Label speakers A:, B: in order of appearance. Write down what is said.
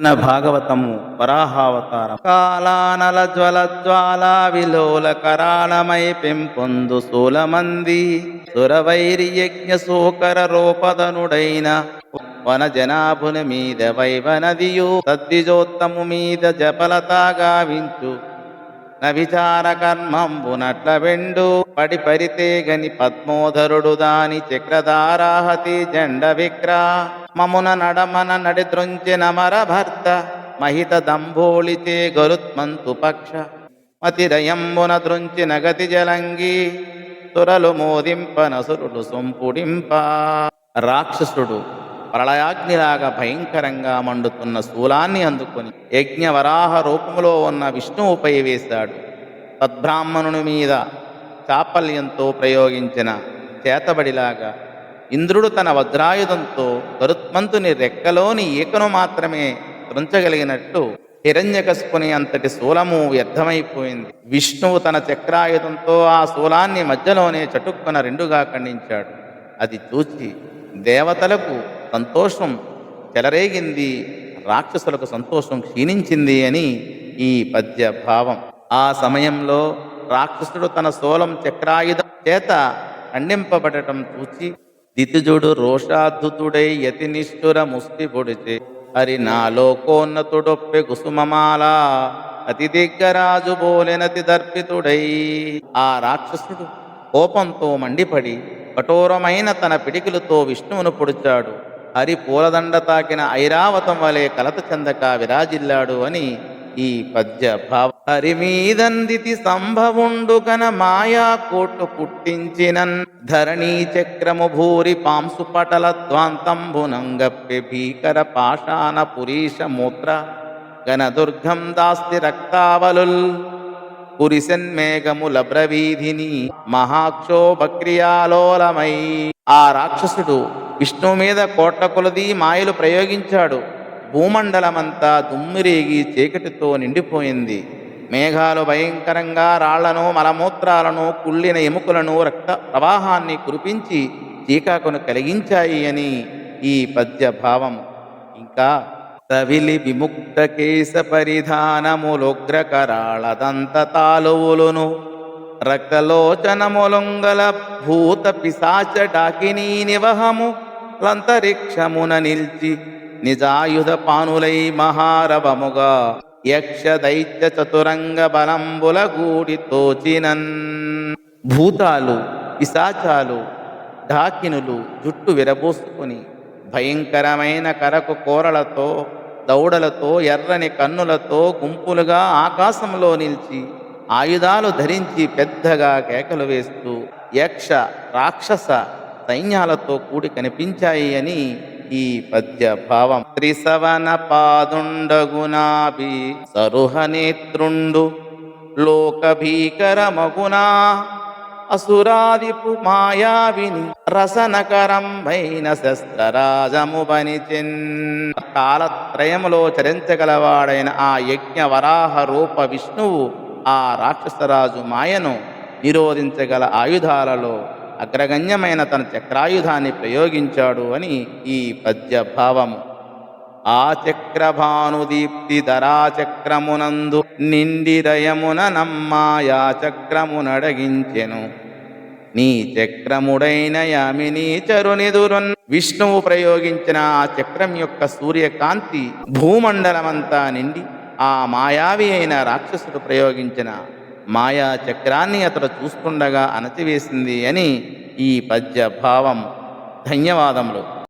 A: నా భాగవతము వరాహావతార కాలానల జ్వల జ్వాల విలోల కరాళమై పెంపొందు సూలమంది సురవైరి యజ్ఞ సూకర రూపదనుడైన వన జనాభుని మీద వైవనదియు సద్విజోత్తము మీద జపలతా గావించు నవిచార కర్మంబునట్ల వెండు పడి పరితేగని పద్మోధరుడు దాని చక్రధారాహతి జెండ విక్రా మమున నడమన నడిద్రొంచి నమర భర్త మహిత దంభోళితే గరుత్మంతు పక్ష. మతిరయంబున దృంచి నగతి జలంగి సురలు మోదింప నసురుడు సొంపుడింప. రాక్షసుడు ప్రళయాగ్నిలాగా భయంకరంగా మండుతున్న శూలాన్ని అందుకొని యజ్ఞ వరాహ ఉన్న విష్ణువుపై వేశాడు. తద్బ్రాహ్మణుని మీద చాపల్యంతో ప్రయోగించిన చేతబడిలాగా ఇంద్రుడు తన వజ్రాయుధంతో గరుత్మంతుని రెక్కలోని ఈకను మాత్రమే త్రుంచగలిగినట్టు హిరణ్యకశుపుని అంతటి శూలము వ్యర్థమైపోయింది. విష్ణువు తన చక్రాయుధంతో ఆ శూలాన్ని మధ్యలోనే చటుక్కున రెండుగా ఖండించాడు. అది చూచి దేవతలకు సంతోషం చెలరేగింది రాక్షసులకు సంతోషం క్షీణించింది అని ఈ పద్య భావం ఆ సమయంలో రాక్షసుడు తన శూలం చక్రాయుధం చేత ఖండింపబడటం చూచి దితిజుడు రోషాద్భుతుడై యతినిష్ఠుర ముష్టి పొడిచి హరి నాలోకోన్నతుడొప్పె కుసుమమాల. అతి దిగ్గరాజు బోలెనతి దర్పితుడై. ఆ రాక్షసుడు కోపంతో మండిపడి కఠోరమైన తన పిడికిలతో విష్ణువును పొడిచాడు. హరి పూలదండ తాకిన ఐరావతం వలె కలత చెందక విరాజిల్లాడు అని ఈ పద్య భావ హరిమీదందితి సంభవుండుగన సంభవుండు గన మాయా కోటు పుట్టించినన్ ధరణీ చక్రము భూరి పాంసు పటల ద్వాంతంబునంగప్పె భీకర పాషాణ పురీష మూత్ర గణ దుర్గం దాస్తి రక్తావలుల్ పురిసన్మేఘముల బ్రవీధిని మహాక్షోభక్రియాలోలమై ఆ రాక్షసుడు విష్ణువు మీద కోట్ల కొలది మాయలు ప్రయోగించాడు. భూమండలమంతా దుమ్మిరేగి చీకటితో నిండిపోయింది. మేఘాలు భయంకరంగా రాళ్ళను మలమూత్రాలను కుళ్ళిన ఎముకలను రక్త ప్రవాహాన్ని కురిపించి చీకాకును కలిగించాయి అని ఈ పద్య భావం ఇంకా తవిలి విముక్త కేశ పరిధానములుగ్రకరాళదంత తాలువులును రక్తలోచనములొంగల భూత పిశాచ డాకినీ నివహము లంతరిక్షమున నిల్చి నిజాయుధ పానులై మహారవముగా యక్ష దైత్య చతురంగ బలంబుల గూడి తోచినన్ భూతాలు పిశాచాలు ఢాకినులు జుట్టు విరబోసుకుని భయంకరమైన కరకు కోరలతో దౌడలతో ఎర్రని కన్నులతో గుంపులుగా ఆకాశంలో నిలిచి ఆయుధాలు ధరించి పెద్దగా కేకలు వేస్తూ యక్ష రాక్షస సైన్యాలతో కూడి కనిపించాయి అని ఈ పద్య భావం త్రిసవన పాదుండగునాభి సరుహ నేత్రుండు లోక భీకరమగునా అసురాదిపు మాయావిని రసనకరంభైన శస్త్రరాజము బనిచెన్ కాలత్రయములో చరించగలవాడైన ఆ యజ్ఞ వరాహ రూప విష్ణువు ఆ రాక్షసరాజు మాయను నిరోధించగల ఆయుధాలలో అగ్రగణ్యమైన తన చక్రాయుధాన్ని ప్రయోగించాడు అని ఈ పద్యభావము. ఆ చక్రభానుదీప్తి ధరాచక్రమునందు నిండిరయమున నమ్మాయా చక్రమునడగించెను. నీ చక్రముడైన యామిని చరునిదురున్ విష్ణువు ప్రయోగించిన ఆ చక్రం యొక్క సూర్యకాంతి భూమండలమంతా నిండి ఆ మాయావి అయిన రాక్షసుడు ప్రయోగించిన మాయా చక్రాన్ని అతడు చూస్తుండగా అణచివేసింది అని ఈ పద్య భావం ధన్యవాదములు.